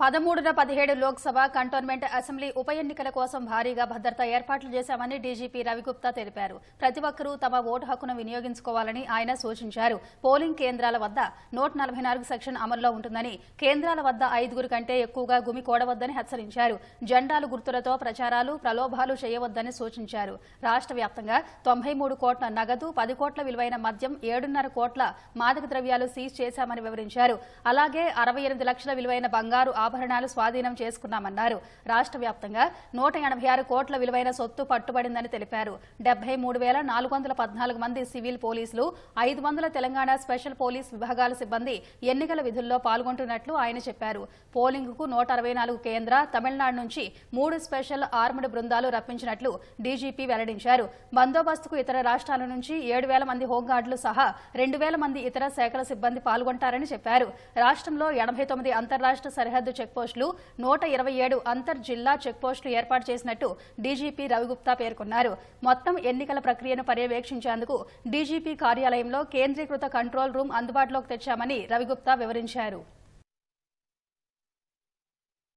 పదమూడున పదిహేడు Lok Sabha cantonment assembly ఉప ఎన్నికల కోసం భారీగా భద్రతా ఏర్పాట్లు చేశామని డీజీపీ రవిగుప్తా తెలిపారు. ప్రతి ఒక్కరూ తమ ఓటు హక్కును వినియోగించుకోవాలని ఆయన సూచించారు. పోలింగ్ కేంద్రాల వద్ద నూట నలభై నాలుగు సెక్షన్ అమల్లో ఉంటుందని కేంద్రాల వద్ద ఐదుగురు కంటే ఎక్కువగా గుమి కూడవద్దని హెచ్చరించారు. జెండాలు గుర్తులతో ప్రచారాలు ప్రలోభాలు చేయవద్దని సూచించారు. రాష్ట్ర వ్యాప్తంగా తొంభై మూడు కోట్ల నగదు పది కోట్ల విలువైన మద్యం ఏడున్నర కోట్ల మాదక ద్రవ్యాలు సీజ్ చేశామని వివరించారు. అలాగే అరవై ఎనిమిది లక్షల విలువైన బంగారు ఆభరణాలు స్వాధీనం చేసుకున్నామన్నారు. రాష్ట్ర వ్యాప్తంగా నూట ఎనభై ఆరు కోట్ల విలువైన సొత్తు పట్టుబడిందని తెలిపారు. డెబ్బై మూడు వేల నాలుగు వందల పద్నాలుగు మంది సివిల్ పోలీసులు ఐదు వందల తెలంగాణ స్పెషల్ పోలీస్ విభాగాల సిబ్బంది ఎన్నికల విధుల్లో పాల్గొంటున్నట్లు ఆయన చెప్పారు. పోలింగ్కు నూట అరవై నాలుగు కేంద్ర తమిళనాడు నుంచి మూడు స్పెషల్ ఆర్మ్డ్ బృందాలు రప్పించినట్లు డీజీపీ వెల్లడించారు. బందోబస్తుకు ఇతర రాష్ట్రాల నుంచి ఏడు వేల మంది హోంగార్డులు సహా రెండు వేల మంది ఇతర శాఖల సిబ్బంది పాల్గొంటారని చెప్పారు. రాష్ట్రంలో ఎనభై తొమ్మిది అంతర్రాష్ట్ర సరిహద్దు చెక్పోస్టులు నూట ఇరవై ఏడు అంతర్ జిల్లా చెక్పోస్టులు ఏర్పాటు చేసినట్టు డీజీపీ రవిగుప్తా పేర్కొన్నారు. మొత్తం ఎన్నికల ప్రక్రియను పర్యవేక్షించేందుకు డీజీపీ కార్యాలయంలో కేంద్రీకృత కంట్రోల్ రూమ్ అందుబాటులోకి తెచ్చామని రవిగుప్తా వివరించారు.